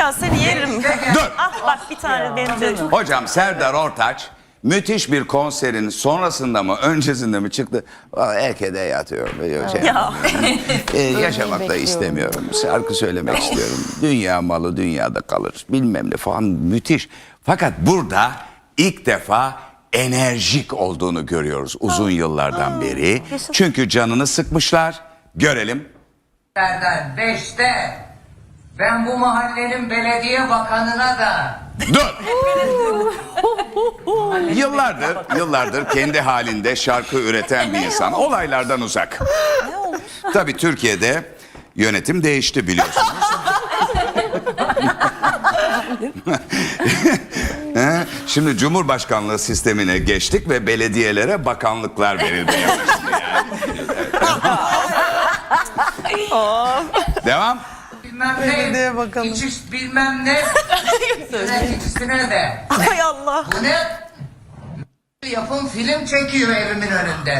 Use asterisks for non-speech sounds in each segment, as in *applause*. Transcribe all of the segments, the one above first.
Ya seni yerim. Dur. ah bak bir tane benim de. Hocam Serdar Ortaç müthiş bir konserin sonrasında mı öncesinde mi çıktı? Aa, Erkeğde yatıyorum. Böyle Şey, Ya. Ee, *laughs* yaşamak da istemiyorum. Şarkı söylemek *laughs* istiyorum. Dünya malı dünyada kalır. Bilmem ne falan müthiş. Fakat burada ilk defa enerjik olduğunu görüyoruz uzun yıllardan beri. Çünkü canını sıkmışlar. Görelim. Nereden? Beşte. Ben bu mahallenin belediye bakanına da Dur. *laughs* yıllardır, yıllardır kendi halinde şarkı üreten bir insan. Olaylardan uzak. Tabii Türkiye'de yönetim değişti biliyorsunuz. *laughs* He, Şimdi Cumhurbaşkanlığı sistemine geçtik ve belediyelere bakanlıklar verildi. *laughs* Devam. Bilmem ne, *laughs* hiç iş bilmem ne yöneticisine de. Hay Allah. Bu ne? Yapım film çekiyor evimin önünde.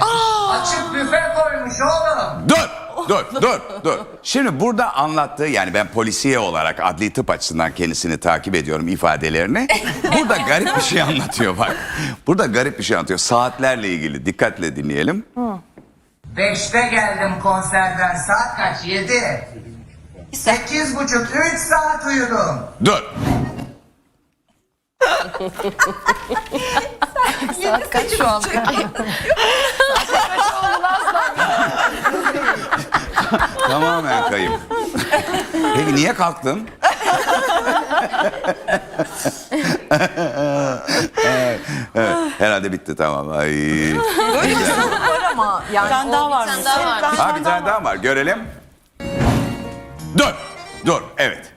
Açık büfe koymuş oğlum. Dur, dur, dur, dur. Şimdi burada anlattığı yani ben polisiye olarak adli tıp açısından kendisini takip ediyorum ifadelerini. Burada garip bir şey anlatıyor bak. Burada garip bir şey anlatıyor. Saatlerle ilgili dikkatle dinleyelim. Beşte geldim konserden. Saat kaç? Yedi. Sekiz buçuk. Üç saat uyudum. Dur. Saat kaç şu an? Tamamen kayıp. Peki niye kalktın? evet, evet. Herhalde bitti tamam. Ay. Var ama yani Bir tane daha var mı? Ha bir tane daha var görelim. Dur, dur, evet.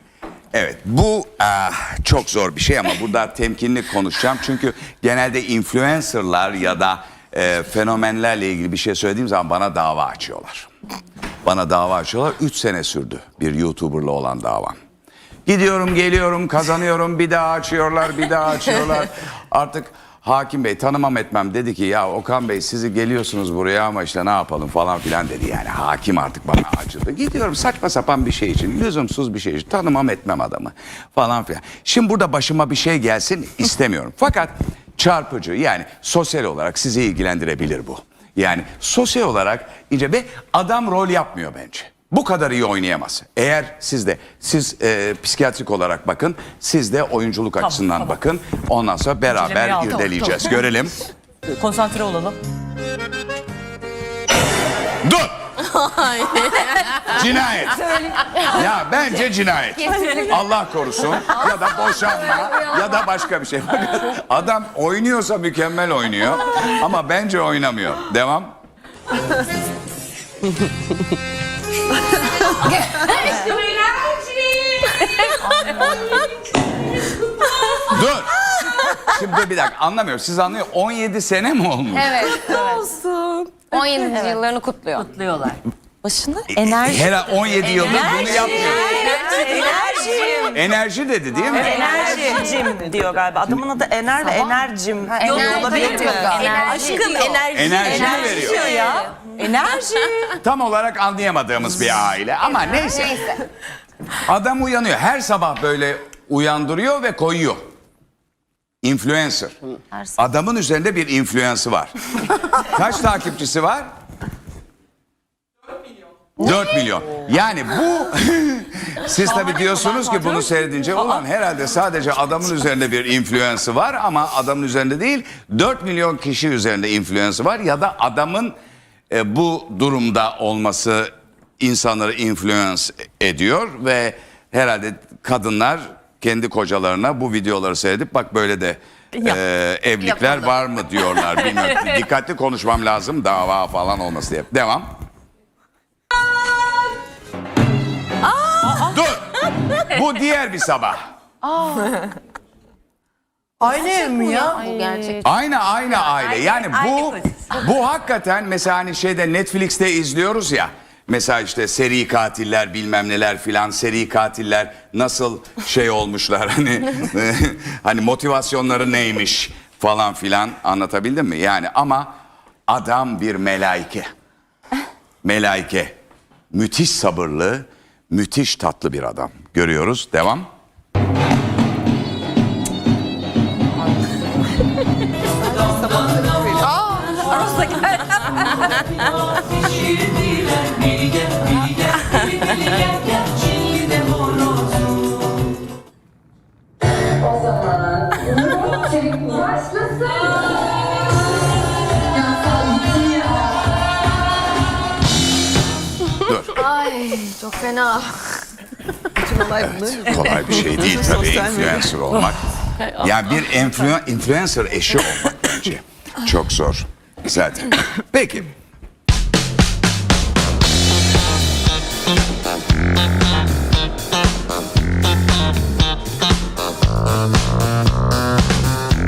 Evet, bu ah, çok zor bir şey ama burada temkinli konuşacağım. Çünkü genelde influencerlar ya da e, fenomenlerle ilgili bir şey söylediğim zaman bana dava açıyorlar. Bana dava açıyorlar. 3 sene sürdü bir YouTuber'la olan davam. Gidiyorum, geliyorum, kazanıyorum, bir daha açıyorlar, bir daha açıyorlar. *laughs* Artık hakim bey tanımam etmem dedi ki ya Okan bey sizi geliyorsunuz buraya ama işte ne yapalım falan filan dedi. Yani hakim artık bana acıdı. Gidiyorum saçma sapan bir şey için, lüzumsuz bir şey için tanımam etmem adamı falan filan. Şimdi burada başıma bir şey gelsin istemiyorum. Fakat çarpıcı yani sosyal olarak sizi ilgilendirebilir bu. Yani sosyal olarak ince ve adam rol yapmıyor bence. Bu kadar iyi oynayamaz. Eğer siz de siz e, psikiyatrik olarak bakın, siz de oyunculuk açısından tamam. bakın. Ondan sonra beraber aldım. irdeleyeceğiz. Görelim. Konsantre olalım. Dur. cinayet. Ya bence cinayet. Allah korusun ya da boşanma ya da başka bir şey. Adam oynuyorsa mükemmel oynuyor ama bence oynamıyor. Devam. *laughs* Dur. Şimdi dur bir dakika anlamıyorum. Siz anlıyor 17 sene mi olmuş? Evet. Olsun. 17. yıllarını kutluyor. Kutluyorlar. başında enerji. Her 17 yıldır bunu yapmıyor. Enerjim. Enerji dedi değil mi? Enerjim diyor galiba. Adamın adı Ener ve Enerjim. Yok olabilir mi? Aşkım enerji. Enerji mi veriyor? Enerji. *laughs* Tam olarak anlayamadığımız bir aile ama neyse. Adam uyanıyor. Her sabah böyle uyandırıyor ve koyuyor. Influencer. Adamın üzerinde bir influence'ı var. *laughs* Kaç takipçisi var? 4 milyon. Yani bu *laughs* siz tabii diyorsunuz ki bunu seyredince ulan herhalde sadece adamın üzerinde bir influence'ı var ama adamın üzerinde değil 4 milyon kişi üzerinde influence'ı var ya da adamın e, bu durumda olması insanları influence ediyor ve herhalde kadınlar kendi kocalarına bu videoları seyredip bak böyle de e, evlilikler var mı diyorlar. *laughs* Bilmiyorum. Dikkatli konuşmam lazım dava falan olması diye. Devam. Dur. Bu diğer bir sabah. Aynı ev mi ya? Bu gerçek. Aynı aynı aile. Yani bu bu hakikaten mesela hani şeyde Netflix'te izliyoruz ya. Mesela işte seri katiller bilmem neler filan seri katiller nasıl şey olmuşlar hani *laughs* hani motivasyonları neymiş falan filan anlatabildim mi? Yani ama adam bir melaike. Melaike. Müthiş sabırlı, müthiş tatlı bir adam. Görüyoruz. Devam. Dur. Ay çok fena. Kolay bir şey değil tabii influencer olmak. Yani bir influ- influencer eşi olmak bence. Çok zor. Zaten. Peki.